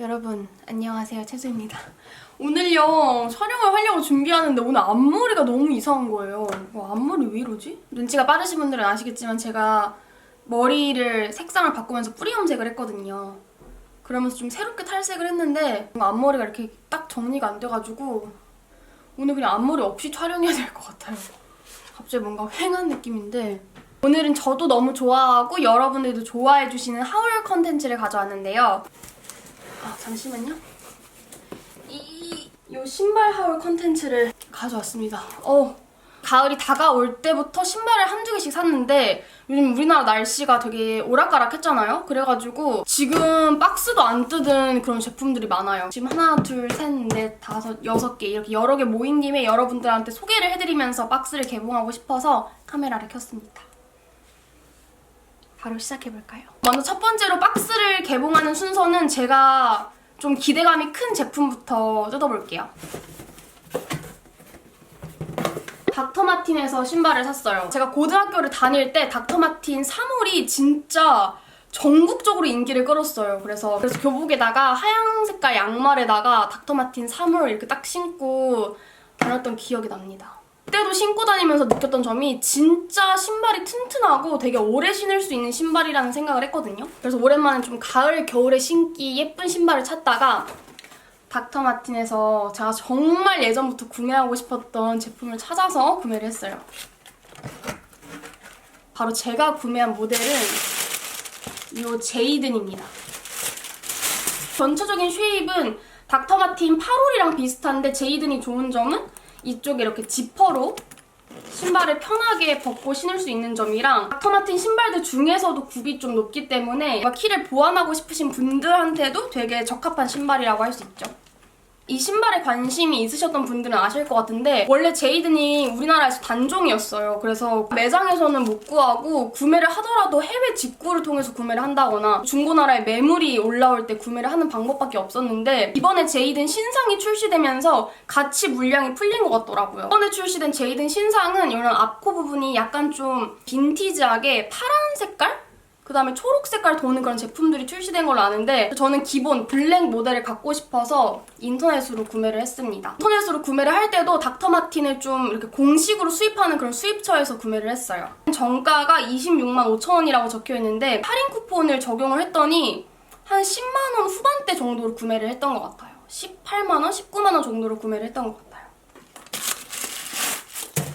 여러분 안녕하세요 채수입니다. 오늘요 촬영을 하려고 준비하는데 오늘 앞머리가 너무 이상한 거예요. 뭐 앞머리 왜 이러지? 눈치가 빠르신 분들은 아시겠지만 제가 머리를 색상을 바꾸면서 뿌리 염색을 했거든요. 그러면서 좀 새롭게 탈색을 했는데 앞머리가 이렇게 딱 정리가 안 돼가지고 오늘 그냥 앞머리 없이 촬영해야 될 것 같아요. 갑자기 뭔가 휑한 느낌인데 오늘은 저도 너무 좋아하고 여러분들도 좋아해 주시는 하울 컨텐츠를 가져왔는데요. 아 잠시만요. 이, 이 신발 하울 컨텐츠를 가져왔습니다. 어 가을이 다가올 때부터 신발을 한두 개씩 샀는데 요즘 우리나라 날씨가 되게 오락가락했잖아요. 그래가지고 지금 박스도 안 뜯은 그런 제품들이 많아요. 지금 하나, 둘, 셋, 넷, 다섯, 여섯 개 이렇게 여러 개 모인 김에 여러분들한테 소개를 해드리면서 박스를 개봉하고 싶어서 카메라를 켰습니다. 바로 시작해볼까요? 먼저 첫 번째로 박스를 개봉하는 순서는 제가 좀 기대감이 큰 제품부터 뜯어볼게요. 닥터마틴에서 신발을 샀어요. 제가 고등학교를 다닐 때 닥터마틴 3홀이 진짜 전국적으로 인기를 끌었어요. 그래서 그래서 교복에다가 하얀 색깔 양말에다가 닥터마틴 3홀 이렇게 딱 신고 다녔던 기억이 납니다. 그때도 신고 다니면서 느꼈던 점이 진짜 신발이 튼튼하고 되게 오래 신을 수 있는 신발이라는 생각을 했거든요. 그래서 오랜만에 좀 가을, 겨울에 신기 예쁜 신발을 찾다가 닥터 마틴에서 제가 정말 예전부터 구매하고 싶었던 제품을 찾아서 구매를 했어요. 바로 제가 구매한 모델은 이 제이든입니다. 전체적인 쉐입은 닥터마틴 8홀이랑 비슷한데 제이든이 좋은 점은 이쪽에 이렇게 지퍼로 신발을 편하게 벗고 신을 수 있는 점이랑 닥터마틴 신발들 중에서도 굽이 좀 높기 때문에 키를 보완하고 싶으신 분들한테도 되게 적합한 신발이라고 할 수 있죠. 이 신발에 관심이 있으셨던 분들은 아실 것 같은데 원래 제이든이 우리나라에서 단종이었어요. 그래서 매장에서는 못 구하고 구매를 하더라도 해외 직구를 통해서 구매를 한다거나 중고나라에 매물이 올라올 때 구매를 하는 방법밖에 없었는데 이번에 제이든 신상이 출시되면서 같이 물량이 풀린 것 같더라고요. 이번에 출시된 제이든 신상은 이런 앞코 부분이 약간 좀 빈티지하게 파란 색깔? 그 다음에 초록 색깔 도는 그런 제품들이 출시된 걸로 아는데 저는 기본 블랙 모델을 갖고 싶어서 인터넷으로 구매를 했습니다. 인터넷으로 구매를 할 때도 닥터마틴을 좀 이렇게 공식으로 수입하는 그런 수입처에서 구매를 했어요. 정가가 26만 5천 원이라고 적혀 있는데 할인 쿠폰을 적용을 했더니 한 10만 원 후반대 정도로 구매를 했던 것 같아요. 18만 원, 19만 원 정도로 구매를 했던 것 같아요.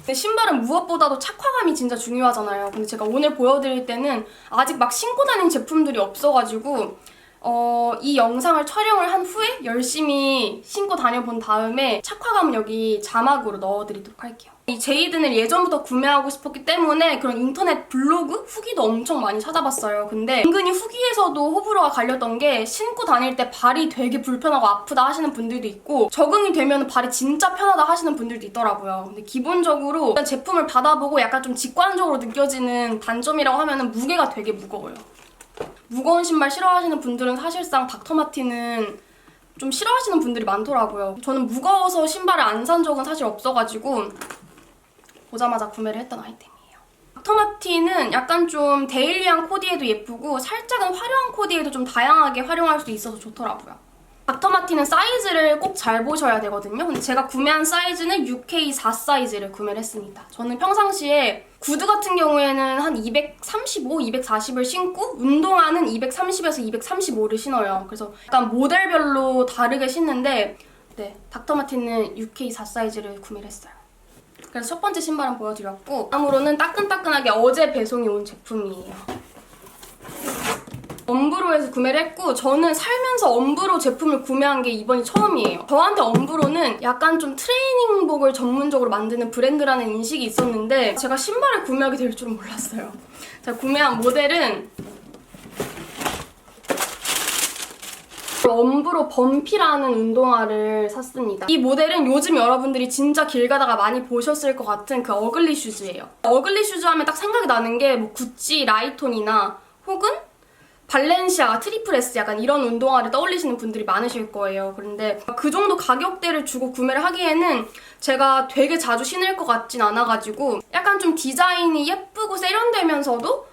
근데 신발은 무엇보다도 착화감이 진짜 중요하잖아요. 근데 제가 오늘 보여드릴 때는 아직 막 신고 다닌 제품들이 없어가지고 어, 이 영상을 촬영을 한 후에 열심히 신고 다녀본 다음에 착화감은 여기 자막으로 넣어드리도록 할게요. 이 제이든을 예전부터 구매하고 싶었기 때문에 그런 인터넷 블로그 후기도 엄청 많이 찾아봤어요. 근데 은근히 후기에서도 호불호가 갈렸던 게 신고 다닐 때 발이 되게 불편하고 아프다 하시는 분들도 있고 적응이 되면 발이 진짜 편하다 하시는 분들도 있더라고요. 근데 기본적으로 일단 제품을 받아보고 약간 좀 직관적으로 느껴지는 단점이라고 하면은 무게가 되게 무거워요. 무거운 신발 싫어하시는 분들은 사실상 닥터마틴은 좀 싫어하시는 분들이 많더라고요. 저는 무거워서 신발을 안 산 적은 사실 없어가지고 보자마자 구매를 했던 아이템이에요. 닥터마틴은 약간 좀 데일리한 코디에도 예쁘고 살짝은 화려한 코디에도 좀 다양하게 활용할 수 있어서 좋더라고요. 닥터마틴은 사이즈를 꼭 잘 보셔야 되거든요. 근데 제가 구매한 사이즈는 UK4 사이즈를 구매를 했습니다. 저는 평상시에 구두 같은 경우에는 한 235, 240을 신고 운동화는 230에서 235를 신어요. 그래서 약간 모델별로 다르게 신는데 네, 닥터마틴은 UK4 사이즈를 구매를 했어요. 그래서 첫 번째 신발은 보여드렸고 다음으로는 따끈따끈하게 어제 배송이 온 제품이에요. 엄브로에서 구매를 했고 저는 살면서 엄브로 제품을 구매한 게 이번이 처음이에요. 저한테 엄브로는 약간 좀 트레이닝복을 전문적으로 만드는 브랜드라는 인식이 있었는데 제가 신발을 구매하게 될 줄은 몰랐어요. 제가 구매한 모델은 엄브로 범피라는 운동화를 샀습니다. 이 모델은 요즘 여러분들이 진짜 길 가다가 많이 보셨을 것 같은 그 어글리 슈즈예요. 어글리 슈즈 하면 딱 생각이 나는 게 뭐 구찌 라이톤이나 혹은 발렌시아가 트리플 S 약간 이런 운동화를 떠올리시는 분들이 많으실 거예요. 그런데 그 정도 가격대를 주고 구매를 하기에는 제가 되게 자주 신을 것 같진 않아가지고 약간 좀 디자인이 예쁘고 세련되면서도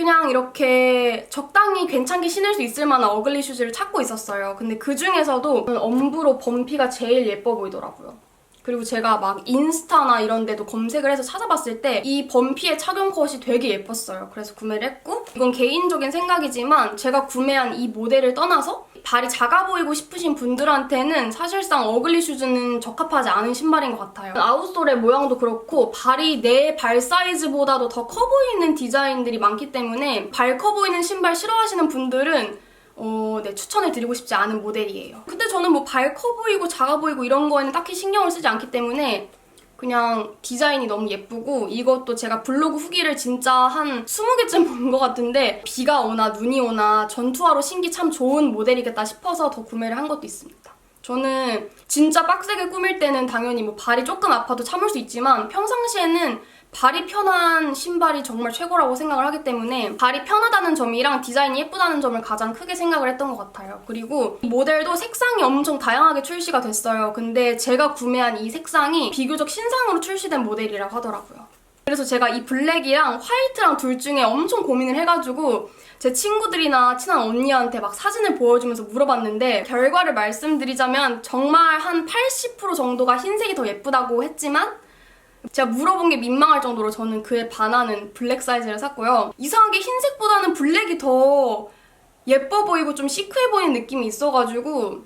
그냥 이렇게 적당히 괜찮게 신을 수 있을 만한 어글리 슈즈를 찾고 있었어요. 근데 그 중에서도 엄브로 범피가 제일 예뻐 보이더라고요. 그리고 제가 막 인스타나 이런 데도 검색을 해서 찾아봤을 때 이 범피의 착용 컷이 되게 예뻤어요. 그래서 구매를 했고 이건 개인적인 생각이지만 제가 구매한 이 모델을 떠나서 발이 작아 보이고 싶으신 분들한테는 사실상 어글리 슈즈는 적합하지 않은 신발인 것 같아요. 아웃솔의 모양도 그렇고 발이 내 발 사이즈보다도 더 커 보이는 디자인들이 많기 때문에 발 커 보이는 신발 싫어하시는 분들은 어, 네, 추천을 드리고 싶지 않은 모델이에요. 근데 저는 뭐 발 커 보이고 작아 보이고 이런 거에는 딱히 신경을 쓰지 않기 때문에 그냥 디자인이 너무 예쁘고 이것도 제가 블로그 후기를 진짜 한 20개쯤 본 것 같은데 비가 오나 눈이 오나 전투화로 신기 참 좋은 모델이겠다 싶어서 더 구매를 한 것도 있습니다. 저는 진짜 빡세게 꾸밀 때는 당연히 뭐 발이 조금 아파도 참을 수 있지만 평상시에는 발이 편한 신발이 정말 최고라고 생각을 하기 때문에 발이 편하다는 점이랑 디자인이 예쁘다는 점을 가장 크게 생각을 했던 것 같아요. 그리고 이 모델도 색상이 엄청 다양하게 출시가 됐어요. 근데 제가 구매한 이 색상이 비교적 신상으로 출시된 모델이라고 하더라고요. 그래서 제가 이 블랙이랑 화이트랑 둘 중에 엄청 고민을 해가지고 제 친구들이나 친한 언니한테 막 사진을 보여주면서 물어봤는데 결과를 말씀드리자면 정말 한 80% 정도가 흰색이 더 예쁘다고 했지만 제가 물어본 게 민망할 정도로 저는 그에 반하는 블랙 사이즈를 샀고요. 이상하게 흰색보다는 블랙이 더 예뻐 보이고 좀 시크해 보이는 느낌이 있어가지고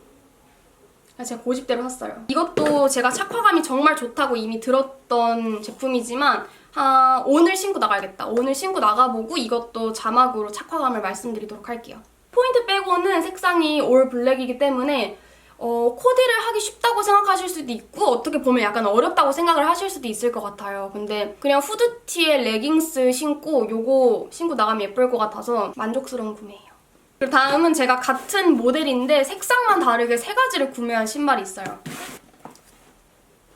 제가 고집대로 샀어요. 이것도 제가 착화감이 정말 좋다고 이미 들었던 제품이지만 아, 오늘 신고 나가야겠다. 오늘 신고 나가보고 이것도 자막으로 착화감을 말씀드리도록 할게요. 포인트 빼고는 색상이 올 블랙이기 때문에 어, 코디를 하기 쉽다고 생각하실 수도 있고 어떻게 보면 약간 어렵다고 생각을 하실 수도 있을 것 같아요. 근데 그냥 후드티에 레깅스 신고 요거 신고 나가면 예쁠 것 같아서 만족스러운 구매예요. 그리고 다음은 제가 같은 모델인데 색상만 다르게 세 가지를 구매한 신발이 있어요.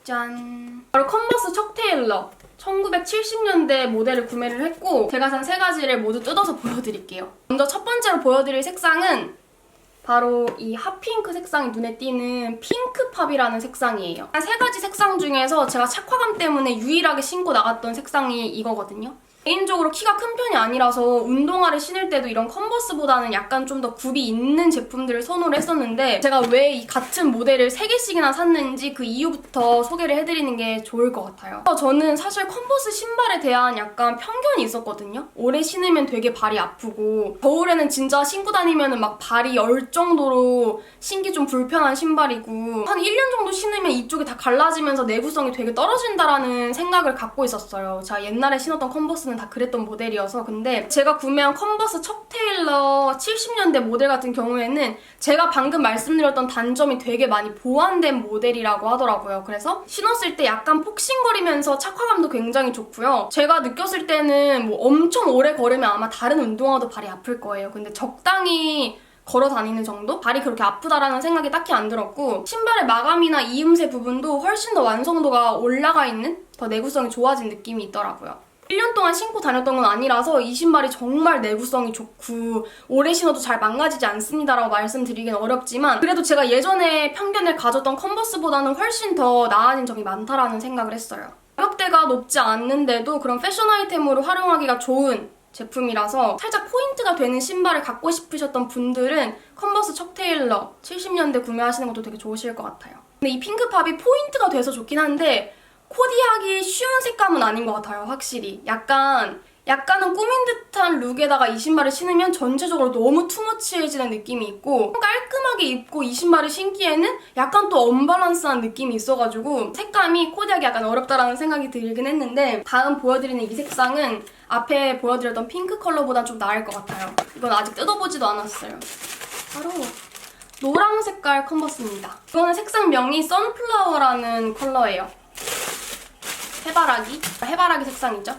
짠! 바로 컨버스 척 테일러. 1970년대 모델을 구매를 했고 제가 산 세 가지를 모두 뜯어서 보여드릴게요. 먼저 첫 번째로 보여드릴 색상은 바로 이 핫핑크 색상이 눈에 띄는 핑크팝이라는 색상이에요. 세 가지 색상 중에서 제가 착화감 때문에 유일하게 신고 나갔던 색상이 이거거든요. 개인적으로 키가 큰 편이 아니라서 운동화를 신을 때도 이런 컨버스보다는 약간 좀 더 굽이 있는 제품들을 선호를 했었는데 제가 왜 이 같은 모델을 3개씩이나 샀는지 그 이유부터 소개를 해드리는 게 좋을 것 같아요. 저는 사실 컨버스 신발에 대한 약간 편견이 있었거든요. 오래 신으면 되게 발이 아프고 겨울에는 진짜 신고 다니면 막 발이 열 정도로 신기 좀 불편한 신발이고 한 1년 정도 신으면 이쪽이 다 갈라지면서 내구성이 되게 떨어진다라는 생각을 갖고 있었어요. 제가 옛날에 신었던 컨버스는 다 그랬던 모델이어서 근데 제가 구매한 컨버스 척 테일러 70년대 모델 같은 경우에는 제가 방금 말씀드렸던 단점이 되게 많이 보완된 모델이라고 하더라고요. 그래서 신었을 때 약간 폭신거리면서 착화감도 굉장히 좋고요. 제가 느꼈을 때는 뭐 엄청 오래 걸으면 아마 다른 운동화도 발이 아플 거예요. 근데 적당히 걸어 다니는 정도? 발이 그렇게 아프다라는 생각이 딱히 안 들었고 신발의 마감이나 이음새 부분도 훨씬 더 완성도가 올라가 있는 더 내구성이 좋아진 느낌이 있더라고요. 1년 동안 신고 다녔던 건 아니라서 이 신발이 정말 내구성이 좋고 오래 신어도 잘 망가지지 않습니다라고 말씀드리긴 어렵지만 그래도 제가 예전에 편견을 가졌던 컨버스보다는 훨씬 더 나아진 점이 많다라는 생각을 했어요. 가격대가 높지 않는데도 그런 패션 아이템으로 활용하기가 좋은 제품이라서 살짝 포인트가 되는 신발을 갖고 싶으셨던 분들은 컨버스 척 테일러 70년대 구매하시는 것도 되게 좋으실 것 같아요. 근데 이 핑크팝이 포인트가 돼서 좋긴 한데 코디하기 쉬운 색감은 아닌 것 같아요, 확실히. 약간 약간은 꾸민 듯한 룩에다가 이 신발을 신으면 전체적으로 너무 투머치해지는 느낌이 있고 깔끔하게 입고 이 신발을 신기에는 약간 또 언밸런스한 느낌이 있어가지고 색감이 코디하기 약간 어렵다라는 생각이 들긴 했는데 다음 보여드리는 이 색상은 앞에 보여드렸던 핑크 컬러보다 좀 나을 것 같아요. 이건 아직 뜯어보지도 않았어요. 바로 노랑 색깔 컨버스입니다. 이거는 색상명이 선플라워라는 컬러예요. 해바라기? 해바라기 색상이죠.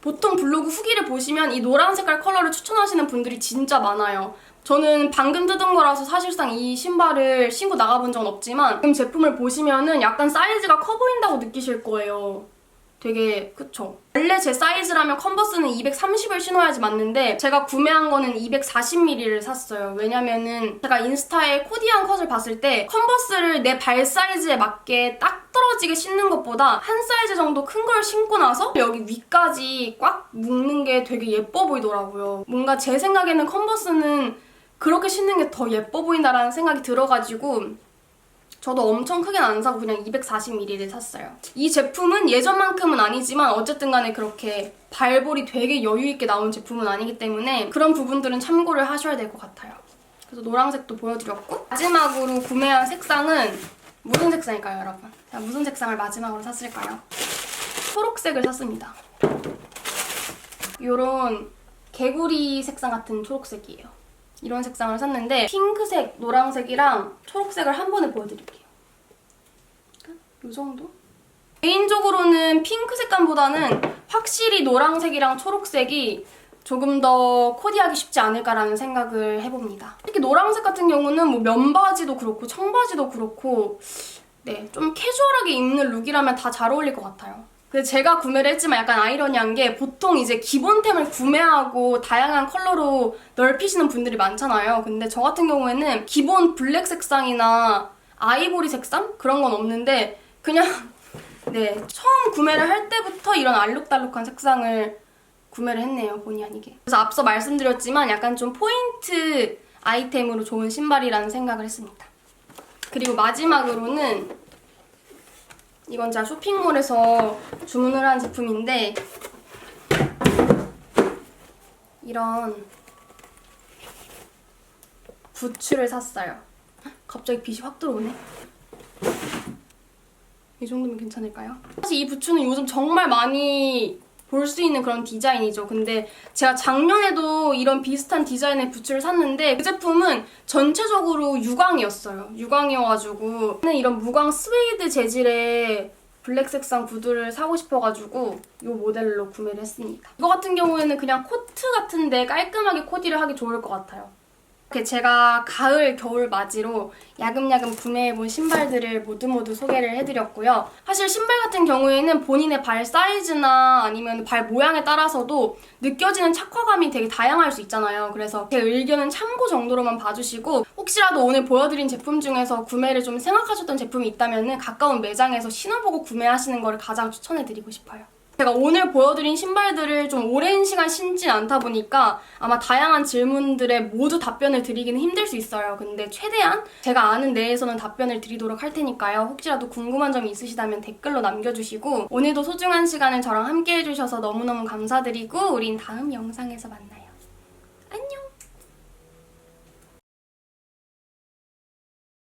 보통 블로그 후기를 보시면 이 노란 색깔 컬러를 추천하시는 분들이 진짜 많아요. 저는 방금 뜯은 거라서 사실상 이 신발을 신고 나가본 적은 없지만 지금 제품을 보시면은 약간 사이즈가 커 보인다고 느끼실 거예요. 되게 그쵸. 원래 제 사이즈라면 컨버스는 230을 신어야지 맞는데 제가 구매한 거는 240mm를 샀어요. 왜냐면은 제가 인스타에 코디한 컷을 봤을 때 컨버스를 내 발 사이즈에 맞게 딱 떨어지게 신는 것보다 한 사이즈 정도 큰 걸 신고 나서 여기 위까지 꽉 묶는 게 되게 예뻐 보이더라고요. 뭔가 제 생각에는 컨버스는 그렇게 신는 게 더 예뻐 보인다라는 생각이 들어가지고 저도 엄청 크게는 안 사고 그냥 240ml를 샀어요. 이 제품은 예전만큼은 아니지만 어쨌든 간에 그렇게 발볼이 되게 여유있게 나온 제품은 아니기 때문에 그런 부분들은 참고를 하셔야 될 것 같아요. 그래서 노란색도 보여드렸고 마지막으로 구매한 색상은 무슨 색상일까요 여러분? 무슨 색상을 마지막으로 샀을까요? 초록색을 샀습니다. 요런 개구리 색상 같은 초록색이에요. 이런 색상을 샀는데 핑크색, 노란색이랑 초록색을 한 번에 보여드릴게요. 이 정도? 개인적으로는 핑크 색감보다는 확실히 노란색이랑 초록색이 조금 더 코디하기 쉽지 않을까라는 생각을 해봅니다. 특히 노란색 같은 경우는 뭐 면바지도 그렇고 청바지도 그렇고 네, 좀 캐주얼하게 입는 룩이라면 다 잘 어울릴 것 같아요. 근데 제가 구매를 했지만 약간 아이러니한 게 보통 이제 기본템을 구매하고 다양한 컬러로 넓히시는 분들이 많잖아요. 근데 저 같은 경우에는 기본 블랙 색상이나 아이보리 색상? 그런 건 없는데 그냥 네 처음 구매를 할 때부터 이런 알록달록한 색상을 구매를 했네요. 본의 아니게. 그래서 앞서 말씀드렸지만 약간 좀 포인트 아이템으로 좋은 신발이라는 생각을 했습니다. 그리고 마지막으로는 이건 제가 쇼핑몰에서 주문을 한 제품인데 이런 부츠를 샀어요. 갑자기 빛이 확 들어오네. 이 정도면 괜찮을까요? 사실 이 부츠는 요즘 정말 많이 볼 수 있는 그런 디자인이죠. 근데 제가 작년에도 이런 비슷한 디자인의 부츠를 샀는데 그 제품은 전체적으로 유광이었어요. 유광이어가지고 이런 무광 스웨이드 재질의 블랙 색상 구두를 사고 싶어가지고 이 모델로 구매를 했습니다. 이거 같은 경우에는 그냥 코트 같은데 깔끔하게 코디를 하기 좋을 것 같아요. 제가 가을, 겨울 맞이로 야금야금 구매해본 신발들을 모두 모두 소개를 해드렸고요. 사실 신발 같은 경우에는 본인의 발 사이즈나 아니면 발 모양에 따라서도 느껴지는 착화감이 되게 다양할 수 있잖아요. 그래서 제 의견은 참고 정도로만 봐주시고 혹시라도 오늘 보여드린 제품 중에서 구매를 좀 생각하셨던 제품이 있다면 가까운 매장에서 신어보고 구매하시는 거를 가장 추천해드리고 싶어요. 제가 오늘 보여드린 신발들을 좀 오랜 시간 신진 않다 보니까 아마 다양한 질문들에 모두 답변을 드리기는 힘들 수 있어요. 근데 최대한 제가 아는 내에서는 답변을 드리도록 할 테니까요. 혹시라도 궁금한 점이 있으시다면 댓글로 남겨주시고 오늘도 소중한 시간을 저랑 함께 해주셔서 너무너무 감사드리고 우린 다음 영상에서 만나요.